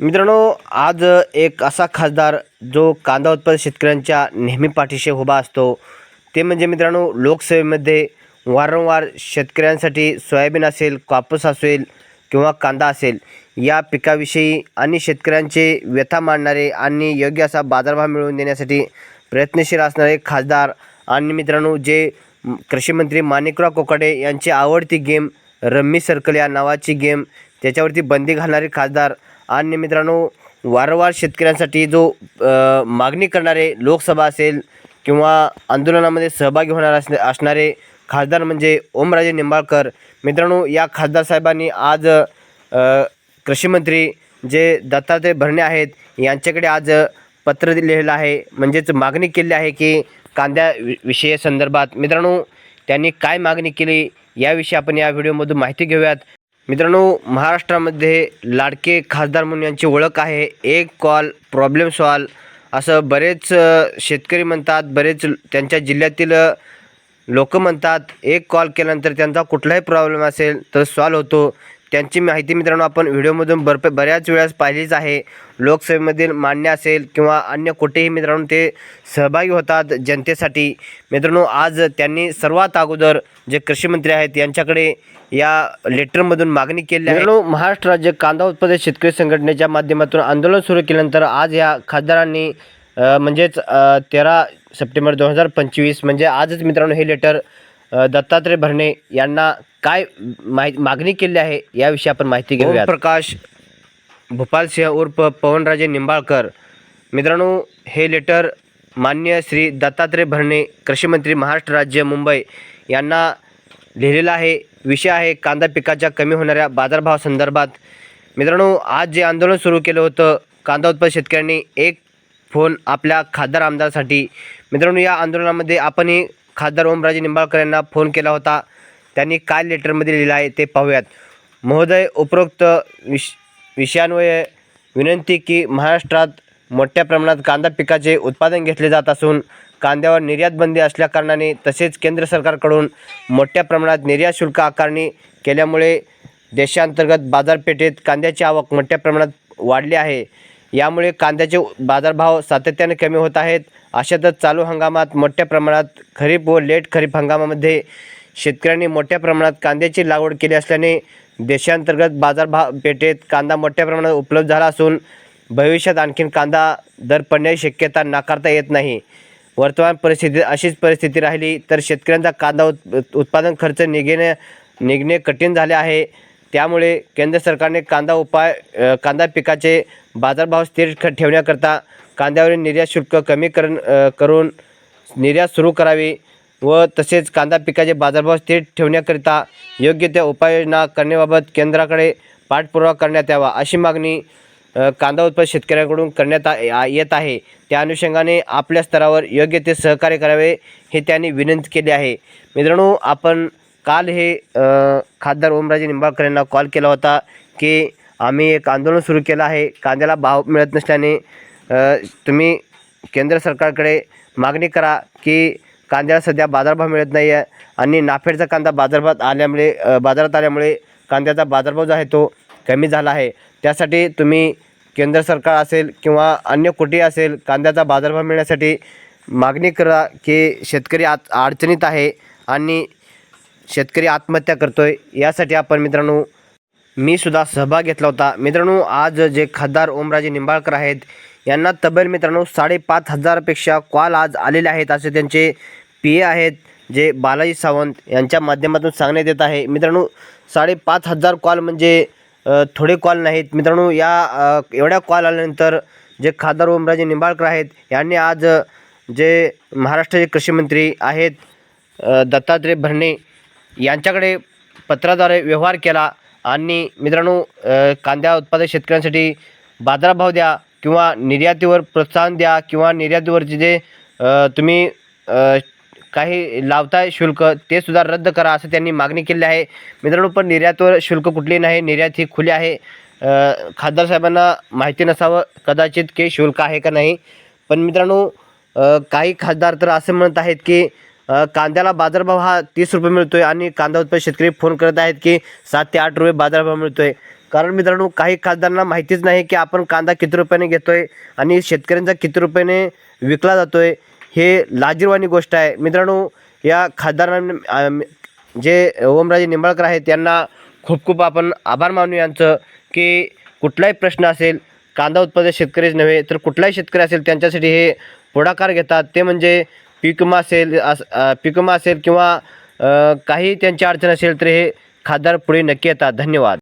मित्रांनो आज एक असा खासदार जो कांदा उत्पादक शेतकऱ्यांच्या नेहमी पाठीशी उभा असतो. ते म्हणजे मित्रांनो लोकसभेमध्ये वारंवार शेतकऱ्यांसाठी सोयाबीन असेल कापूस असेल किंवा कांदा असेल या पिकाविषयी आणि शेतकऱ्यांचे व्यथा मांडणारे आणि योग्य असा बाजारभाव मिळवून देण्यासाठी प्रयत्नशील असणारे खासदार आणि मित्रांनो जे कृषीमंत्री माणिकराव कोकडे यांची आवडती गेम रम्मी सर्कल या नावाची गेम त्याच्यावरती बंदी घालणारे खासदार आणि मित्रांनो वारंवार शेतकऱ्यांसाठी जो मागणी करणारे लोकसभा असेल किंवा आंदोलनामध्ये सहभागी होणार असणे असणारे खासदार म्हणजे ओमराजे निंबाळकर. मित्रांनो या खासदार साहेबांनी आज कृषीमंत्री जे दत्तात्रय भरणे आहेत यांच्याकडे आज पत्र लिहिलेलं आहे. म्हणजेच मागणी केली आहे की कांद्या वि विषय संदर्भात. मित्रांनो त्यांनी काय मागणी केली याविषयी आपण या व्हिडिओमधून माहिती घेऊयात. मित्रांनो महाराष्ट्रामध्ये लाडके खासदार म्हणून यांची ओळख आहे. एक कॉल प्रॉब्लेम सॉल्व असं बरेच शेतकरी म्हणतात बरेच त्यांच्या जिल्ह्यातील लोक म्हणतात एक कॉल केल्यानंतर त्यांचा कुठलाही प्रॉब्लेम असेल तर सॉल्व होतो. त्यांची माहिती मित्रांनो आपण व्हिडिओमधून बरप बऱ्याच वेळेस पाहिलीच आहे. लोकसभेमधील मान्य असेल किंवा अन्य कुठेही मित्रांनो ते सहभागी होतात जनतेसाठी. मित्रांनो आज त्यांनी सर्वात अगोदर जे कृषीमंत्री आहेत यांच्याकडे या लेटरमधून मागणी केली आहे. मित्रांनो महाराष्ट्र राज्य कांदा उत्पादक शेतकरी संघटनेच्या माध्यमातून आंदोलन सुरू केल्यानंतर आज या खासदारांनी म्हणजेच तेरा सप्टेंबर दोन हजार पंचवीस म्हणजे आजच मित्रांनो हे लेटर दत्तात्रय भरणे यांना काय माहि मागणी केली आहे याविषयी आपण माहिती घेऊया प्रकाश भूपाल सिंह उर्फ पवनराजे निंबाळकर. मित्रांनो हे लेटर मान्य श्री दत्तात्रय भरणे कृषीमंत्री महाराष्ट्र राज्य मुंबई यांना लिहिलेलं आहे. विषय आहे कांदा पिकाच्या कमी होणाऱ्या बाजारभावासंदर्भात मित्रांनो आज जे आंदोलन सुरू केलं होतं कांदा उत्पादक शेतकऱ्यांनी एक फोन आपल्या खासदार आमदारासाठी. मित्रांनो या आंदोलनामध्ये आपणही खासदार ओमराजे निंबाळकर यांना फोन केला होता. त्यांनी काय लेटरमध्ये लिहिलं आहे ते पाहूयात. महोदय उपरोक्त विश विषयान्वये विनंती की महाराष्ट्रात मोठ्या प्रमाणात कांदा पिकाचे उत्पादन घेतले जात असून कांद्यावर निर्यात बंदी असल्याकारणाने तसेच केंद्र सरकारकडून मोठ्या प्रमाणात निर्यात शुल्क आकारणी केल्यामुळे देशांतर्गत बाजारपेठेत कांद्याची आवक मोठ्या प्रमाणात वाढली आहे. यामुळे कांद्याचे बाजारभाव सातत्याने कमी होत आहेत. अशातच चालू हंगामात मोठ्या प्रमाणात खरीप व लेट खरीप हंगामामध्ये शेतकऱ्यांनी मोठ्या प्रमाणात कांद्याची लागवड केली असल्याने देशांतर्गत बाजारभाव पेठेत कांदा मोठ्या प्रमाणात उपलब्ध झाला असून भविष्यात आणखीन कांदा दर पडण्याची शक्यता नाकारता येत नाही. वर्तमान परिस्थितीत अशीच परिस्थिती राहिली तर शेतकऱ्यांचा कांदा उत् उत्पादन खर्च निघणे निघणे कठीण झाले आहे. त्यामुळे केंद्र सरकारने कांदा उपाय कांदा पिकाचे बाजारभाव स्थिर ठेवण्याकरता कांद्यावरील निर्यात शुल्क कमी करून करून निर्यात सुरू करावी. व तसेच कांदा पिकाचे बाजारभाव स्थिर ठेवण्याकरिता योग्य त्या उपाययोजना करण्याबाबत केंद्राकडे पाठपुरावा करण्यात यावा अशी मागणी कांदा उत्पादक शेतकऱ्यांकडून करण्यात आ- येत आहे. त्या अनुषंगाने आपल्या स्तरावर योग्य ते सहकार्य करावे हे त्यांनी विनंती केली आहे. मित्रांनो आपण काल हे खासदार ओमराजे निंबाळकर यांना कॉल केला होता की आम्ही एक आंदोलन सुरू केलं आहे. कांद्याला भाव मिळत नसल्याने तुम्ही केंद्र सरकारकडे मागणी करा की कांद्याला सध्या बाजारभाव मिळत नाही आहे आणि नाफेडचा कांदा बाजारभावात आल्यामुळे बाजारात आल्यामुळे कांद्याचा बाजारभाव जो आहे तो कमी झाला आहे. त्यासाठी तुम्ही केंद्र सरकार असेल किंवा अन्य कुठेही असेल कांद्याचा बाजारभाव मिळण्यासाठी मागणी करा की शेतकरी आत अडचणीत आहे आणि शेतकरी आत्महत्या करतो आहे यासाठी आपण मित्रांनो मी सुद्धा सहभाग घेतला होता. मित्रांनो आज जे खासदार ओमराजे निंबाळकर आहेत यांना तब्बल मित्रांनो साडेपाच हजारपेक्षा कॉल आज आलेले आहेत असे त्यांचे पी ए आहेत जे बालाजी सावंत यांच्या माध्यमातून सांगण्यात येत आहे. मित्रांनो साडेपाच हजार कॉल म्हणजे थोडे कॉल नाहीत. मित्रांनो या एवढ्या कॉल आल्यानंतर जे खासदार ओमराजे निंबाळकर आहेत यांनी आज जे महाराष्ट्राचे कृषीमंत्री आहेत दत्तात्रय भरणे यांच्याकडे पत्राद्वारे व्यवहार केला. आणि मित्रांनो कांद्या उत्पादक शेतकऱ्यांसाठी बाजारभाव द्या किंवा निर्यातीवर प्रोत्साहन द्या किंवा निर्यातीवरचे जे तुम्ही काही लावताय शुल्क ते सुद्धा रद्द करा असं त्यांनी मागणी केली आहे. मित्रांनो पण निर्यातवर शुल्क कुठली नाही निर्यात ही खुली आहे. खासदार साहेबांना माहिती नसावं कदाचित की शुल्क आहे का नाही. पण मित्रांनो काही खासदार तर असं म्हणत आहेत की कांद्याला बाजारभाव हा तीस रुपये मिळतो आहे आणि कांदा उत्पादक शेतकरी फोन करत आहेत की सात ते आठ रुपये बाजारभाव मिळतो आहे कारण मित्रांनो काही खासदारांना माहितीच नाही की आपण कांदा किती रुपयाने घेतोय आणि शेतकऱ्यांचा किती रुपयाने विकला जातोय हे लाजीरवाणी गोष्ट आहे. मित्रांनो या खासदारांना जे ओमराजे निंबाळकर आहेत त्यांना खूप खूप आपण आभार मानू यांचं की कुठलाही प्रश्न असेल कांदा उत्पादक शेतकरीच नव्हे तर कुठलाही शेतकरी असेल त्यांच्यासाठी हे पुढाकार घेतात. ते म्हणजे पीक असेल अस अ, विमा असेल किंवा काही त्यांची अडचण असेल तर हे खासदार पुढे नक्की येतात. धन्यवाद.